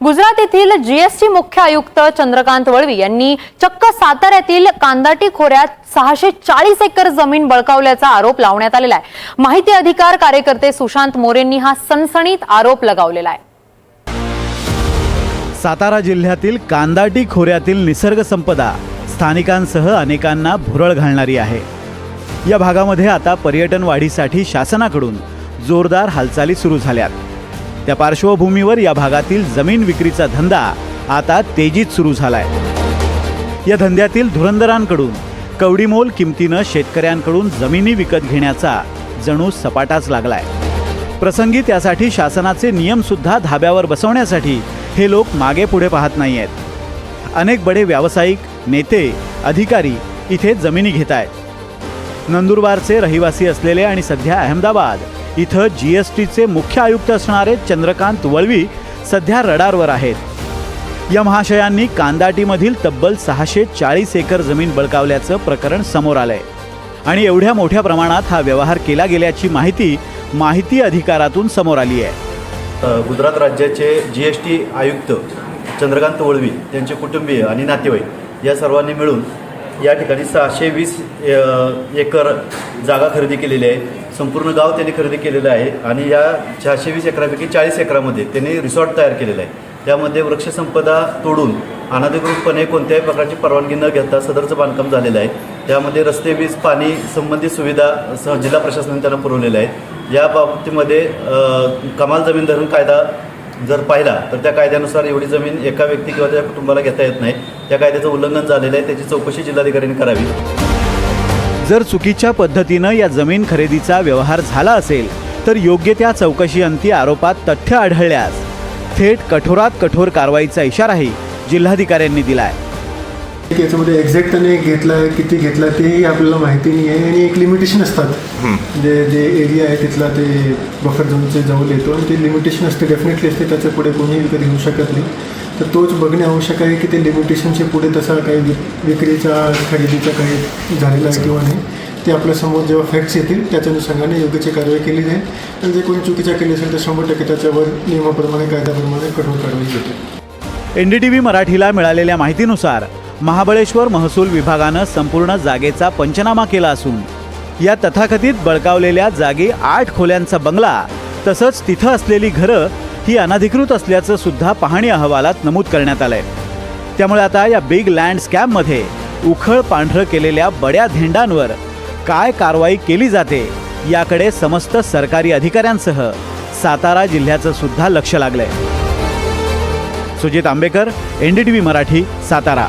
गुजरात येथील जीएसटी मुख्य आयुक्त चंद्रकांत वळवी यांनी चक्क साताऱ्यातील कांदाटी खोऱ्यात सहाशे चाळीस एकर जमीन बळकावल्याचा आरोप लावण्यात आलेला आहे. माहिती अधिकार कार्यकर्ते सुशांत मोरेंनी हा सणसणीत आरोप लगावलेला आहे. सातारा जिल्ह्यातील कांदाटी खोऱ्यातील निसर्ग संपदा स्थानिकांसह अनेकांना भुरळ घालणारी आहे. या भागामध्ये आता पर्यटन वाढीसाठी शासनाकडून जोरदार हालचाली सुरू झाल्यात. त्या पार्श्वभूमीवर या भागातील जमीन विक्रीचा धंदा आता तेजीत सुरू झालाय. या धंद्यातील धुरंदरांकडून कवडीमोल किमतीनं शेतकऱ्यांकडून जमिनी विकत घेण्याचा जणू सपाटाच लागलाय. प्रसंगी त्यासाठी शासनाचे नियमसुद्धा धाब्यावर बसवण्यासाठी हे लोक मागे पुढे पाहत नाही आहेत अनेक बडे व्यावसायिक नेते अधिकारी इथे जमिनी घेत आहेत नंदुरबारचे रहिवासी असलेले आणि सध्या अहमदाबाद इथं जी एस टीचे मुख्य आयुक्त असणारे चंद्रकांत वळवी सध्या रडारवर आहेत. या महाशयांनी कांदाटीमधील तब्बल सहाशे चाळीस एकर जमीन बळकावल्याचं प्रकरण समोर आलंय. आणि एवढ्या मोठ्या प्रमाणात हा व्यवहार केला गेल्याची माहिती माहिती अधिकारातून समोर आली आहे गुजरात राज्याचे जी एस टी आयुक्त चंद्रकांत वळवी त्यांचे कुटुंबीय आणि नातेवाईक या सर्वांनी मिळून या ठिकाणी सहाशे वीस एकर जागा खरेदी केलेली आहे. संपूर्ण गाव त्यांनी खरेदी केलेलं आहे आणि या सहाशे वीस एकरापैकी चाळीस एकरामध्ये त्यांनी रिसॉर्ट तयार केलेलं आहे. त्यामध्ये वृक्षसंपदा तोडून अनधिकृतपणे कोणत्याही प्रकारची परवानगी न घेता सदरचं बांधकाम झालेलं आहे. त्यामध्ये रस्ते वीज पाणी संबंधित सुविधा सह जिल्हा प्रशासनाने त्यांना पुरवलेल्या आहेत. या बाबतीमध्ये कमाल जमीन धरण कायदा जर पाहिला तर त्या कायद्यानुसार एवढी जमीन एका व्यक्ती किंवा त्या कुटुंबाला घेता येत नाही. त्या कायद्याचं उल्लंघन झालेलं आहे. त्याची चौकशी जिल्हाधिकाऱ्यांनी करावी. जर चुकीच्या पद्धतीनं या जमीन खरेदीचा व्यवहार झाला असेल तर योग्य त्या चौकशी अंती आरोपात तथ्य आढळल्यास थेट कठोरात कठोर कारवाईचा इशाराही जिल्हाधिकाऱ्यांनी दिलाय. की याच्यामध्ये एक्झॅक्ट त्याने घेतला आहे किती घेतला तेही आपल्याला माहिती नाही आहे आणि एक लिमिटेशन असतात. जे जे एरिया आहे तिथला ते बफर झोनचे जवळ येतो आणि ते लिमिटेशन असते. डेफिनेटली असते त्याच्या पुढे कोणीही विकत घेऊ शकत नाही. तर तोच बघणे आवश्यक आहे की ते लिमिटेशनच्या पुढे तसा काही विक- विक्रीचा खरेदीचा काही झालेला आहे किंवा नाही ते आपल्यासमोर जेव्हा फॅक्ट्स येतील त्याच्या अनुषंगाने योग्यची कारवाई केली जाईल. आणि जे कोणी चुकीच्या केली असेल तर शंभर टक्के त्याच्यावर नियमाप्रमाणे कायद्याप्रमाणे कठोर कारवाई होते एन डी टी व्ही मराठीला मिळालेल्या माहितीनुसार महाबळेश्वर महसूल विभागानं संपूर्ण जागेचा पंचनामा केला असून या तथाकथित बळकावलेल्या जागी आठ खोल्यांचा बंगला तसंच तिथं असलेली घरं ही अनधिकृत असल्याचं सुद्धा पाहणी अहवालात नमूद करण्यात आलंय. त्यामुळे आता या बिग लँड स्कॅममध्ये उखळ पांढरं केलेल्या बड्या धेंडांवर काय कारवाई केली जाते याकडे समस्त सरकारी अधिकाऱ्यांसह सातारा जिल्ह्याचं सुद्धा लक्ष लागलंय. Sujit Ambekar N D T V Marathi Satara.